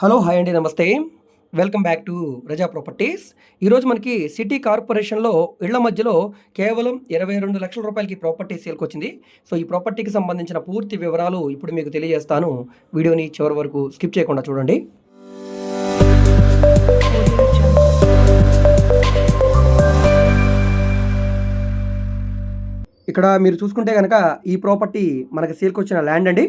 Hello hi అండి నమస్తే. Welcome back to Raza properties. ఈరోజు మనకి సిటీ కార్పొరేషన్లో ఇళ్ళ మధ్యలో కేవలం ఇరవై రెండు లక్షల రూపాయలకి ప్రాపర్టీ సేల్కి వచ్చింది. సో ఈ ప్రాపర్టీకి సంబంధించిన పూర్తి వివరాలు ఇప్పుడు మీకు తెలియజేస్తాను. వీడియోని చివరి వరకు స్కిప్ చేయకుండా చూడండి. ఇక్కడ మీరు చూసుకుంటే కనుక ఈ ప్రాపర్టీ మనకి సేల్కి వచ్చిన ల్యాండ్ అండి.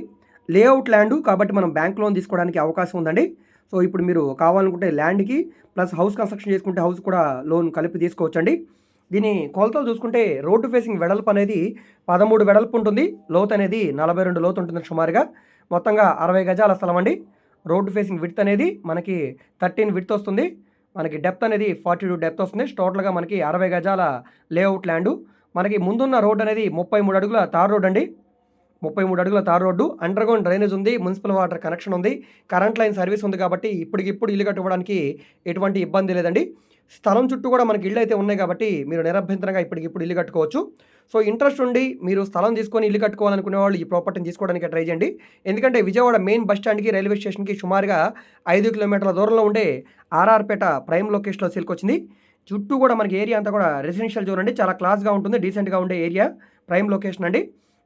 లేఅవుట్ ల్యాండ్ కాబట్టి మనం బ్యాంక్ లోన్ తీసుకోవడానికి అవకాశం ఉందండి. సో ఇప్పుడు మీరు కావాలనుకుంటే ల్యాండ్కి ప్లస్ హౌస్ కన్స్ట్రక్షన్ చేసుకుంటే హౌస్ కూడా లోన్ కలిపి తీసుకోవచ్చండి. దీని కొలతలు చూసుకుంటే రోడ్డు ఫేసింగ్ వెడల్పు అనేది పదమూడు వెడల్పు ఉంటుంది. లోత్ అనేది నలభై రెండు లోతు ఉంటుంది సుమారుగా. మొత్తంగా అరవై గజాల స్థలం అండి. రోడ్డు ఫేసింగ్ విడ్త్ అనేది మనకి థర్టీన్ విడ్త్ వస్తుంది. మనకి డెప్త్ అనేది ఫార్టీ టూ డెప్త్ వస్తుంది. టోటల్గా మనకి అరవై గజాల లేఅవుట్ ల్యాండు. మనకి ముందున్న రోడ్ అనేది ముప్పై మూడు అడుగుల తార్ రోడ్ అండి. ముప్పై మూడు అడుగుల tar road underground drainage ఉంది మున్సిపల్ వాటర్ కనెక్షన్ ఉంది కరెంట్ లైన్ సర్వీస్ ఉంది కాబట్టి ఇప్పటికిప్పుడు ఇల్లు కట్టుకోవడానికి ఎటువంటి ఇబ్బంది లేదండి. స్థలం చుట్టూ కూడా మనకి ఇళ్ళు అయితే ఉన్నాయి కాబట్టి మీరు నిరభ్యంతరంగా ఇప్పటికిప్పుడు ఇల్లు కట్టుకోవచ్చు. సో ఇంట్రెస్ట్ ఉండి మీరు స్థలం తీసుకొని ఇల్లు కట్టుకోవాలనుకునే వాళ్ళు ఈ ప్రాపర్టీని తీసుకోవడానికి ట్రై చేయండి. ఎందుకంటే విజయవాడ మెయిన్ బస్ స్టాండ్కి రైల్వే స్టేషన్కి సుమారుగా ఐదు కిలోమీటర్ల దూరంలో ఉండే ఆర్ఆర్పేట ప్రైమ్ లొకేషన్లో సిల్కొచ్చింది చుట్టూ కూడా మనకి ఏరియా అంతా కూడా రెసిడెన్షియల్ జోన్ అండి. చాలా క్లాస్గా ఉంటుంది డీసెంట్గా ఉండే ఏరియా ప్రైమ్ లొకేషన్ అండి.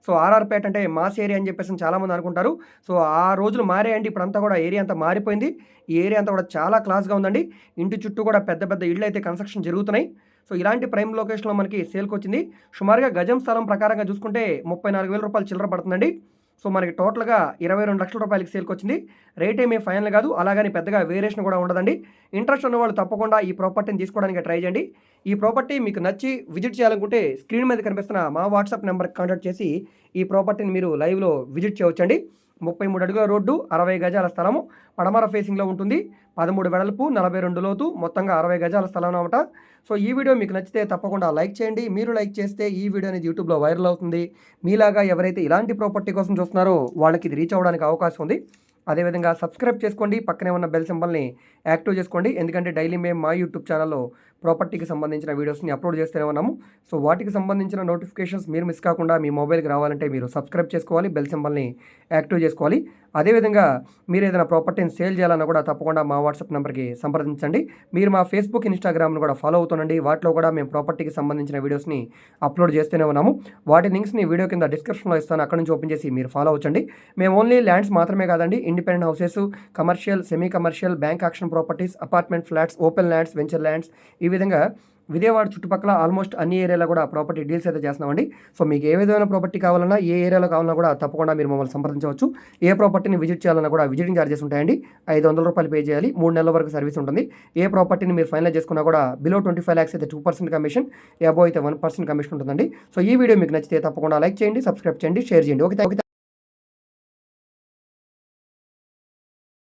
సో ఆర్ఆర్పేట అంటే మాస్ ఏరియా అని చెప్పేసి చాలామంది అనుకుంటారు. సో ఆ రోజులు మారాయండి. ఇప్పుడంతా కూడా ఏరియా అంతా మారిపోయింది. ఈ ఏరియా అంతా కూడా చాలా క్లాస్గా ఉందండి. ఇంటి చుట్టూ కూడా పెద్ద పెద్ద ఇళ్ళు అయితే కన్స్ట్రక్షన్ జరుగుతున్నాయి. సో ఇలాంటి ప్రైమ్ లొకేషన్లో మనకి సేల్కి వచ్చింది. సుమారుగా గజం స్థలం ప్రకారంగా చూసుకుంటే ముప్పై నాలుగు వేల రూపాయలు చిల్లర పడుతుందండి. సో మనకి టోటల్గా ఇరవై రెండు లక్షల రూపాయలకి సేల్కి వచ్చింది. రేట్ ఏమీ ఫైనల్ కాదు. అలాగని పెద్దగా వేరియేషన్ కూడా ఉండదండి. ఇంట్రెస్ట్ ఉన్న వాళ్ళు తప్పకుండా ఈ ప్రాపర్టీని తీసుకోవడానికి ట్రై చేయండి. ఈ ప్రాపర్టీ మీకు నచ్చి విజిట్ చేయాలనుకుంటే స్క్రీన్ మీద కనిపిస్తున్న మా వాట్సాప్ నెంబర్కి కాంటాక్ట్ చేసి ఈ ప్రాపర్టీని మీరు లైవ్లో విజిట్ చేయవచ్చండి. ముప్పై మూడు అడుగుల రోడ్డు అరవై గజాల స్థలము పడమర ఫేసింగ్లో ఉంటుంది. పదమూడు వెడల్పు నలభై రెండు లోతు మొత్తంగా అరవై గజాల స్థలం అనమాట సో ఈ వీడియో మీకు నచ్చితే తప్పకుండా లైక్ చేయండి. మీరు లైక్ చేస్తే ఈ వీడియో అనేది యూట్యూబ్లో వైరల్ అవుతుంది. మీలాగా ఎవరైతే ఇలాంటి ప్రాపర్టీ కోసం చూస్తున్నారో వాళ్ళకి ఇది రీచ్ అవ్వడానికి అవకాశం ఉంది. అదేవిధంగా సబ్స్క్రైబ్ చేసుకోండి. పక్కనే ఉన్న బెల్ సింబల్ని యాక్టివ్ చేసుకోండి. ఎందుకంటే డైలీ మేము మా యూట్యూబ్ ఛానల్లో ప్రాపర్టీకి సంబంధించిన వీడియోస్ని అప్లోడ్ చేస్తూనే ఉన్నాము. సో వాటికి సంబంధించిన నోటిఫికేషన్స్ మీరు మిస్ కాకుండా మీ మొబైల్కి రావాలంటే మీరు సబ్స్క్రైబ్ చేసుకోవాలి బెల్ సింబల్ని యాక్టివ్ చేసుకోవాలి. అదేవిధంగా మీరు ఏదైనా ప్రాపర్టీని సేల్ చేయాలన్నా కూడా తప్పకుండా మా వాట్సాప్ నెంబర్కి సంప్రదించండి. మీరు మా ఫేస్బుక్ ఇన్స్టాగ్రామ్ను కూడా ఫాలో అవుతుండండి. వాటిలో కూడా మేము ప్రాపర్టీకి సంబంధించిన వీడియోస్ని అప్లోడ్ చేస్తూనే ఉన్నాము. వాటి లింక్స్ని వీడియో కింద డిస్క్రిప్షన్లో ఇస్తాను. అక్కడ నుంచి ఓపెన్ చేసి మీరు ఫాలో అవ్వచ్చండి. మేము ఓన్లీ ల్యాండ్స్ మాత్రమే కాదండి independent houses commercial semi commercial bank auction properties apartment flats open lands venture lands ఇవి విధంగా విజయవాడ చుట్టుపక్కల ఆల్మోస్ట్ అన్ని ఏరియాలో కూడా ప్రాపర్టీ డీల్స్ అయితే చేస్తున్నామండి. సో మీకు ఏ విధమైన ప్రాపర్టీ కావాలన్నా ఏ ఏరియాలో కావాలన్నా కూడా తప్పకుండా మీరు మమ్మల్ని సంప్రదించవచ్చు. ఏ ప్రాపర్టీని విజిట్ చేయాలన్నా కూడా విజిటింగ్ ఛార్జెస్ ఉంటాయండి. ఐదు వందల రూపాయలు పే చేయాలి. మూడు నెలల వరకు సర్వీస్ ఉంటుంది. ఏ ప్రాపర్టీని మీరు ఫైనల్ చేసుకున్నా కూడా బిలో ట్వంటీ ఫైవ్ ల్యాక్స్ అయితే టూ పర్సెంట్ కమిషన్ అబో అయితే వన్ పర్సెంట్ కమిషన్ ఉంటుందండి. సో ఈ వీడియో మీకు నచ్చితే తప్పకుండా లైక్ చేయండి సబ్స్క్రైబ్ చేయండి షేర్ చేయండి. Okay okay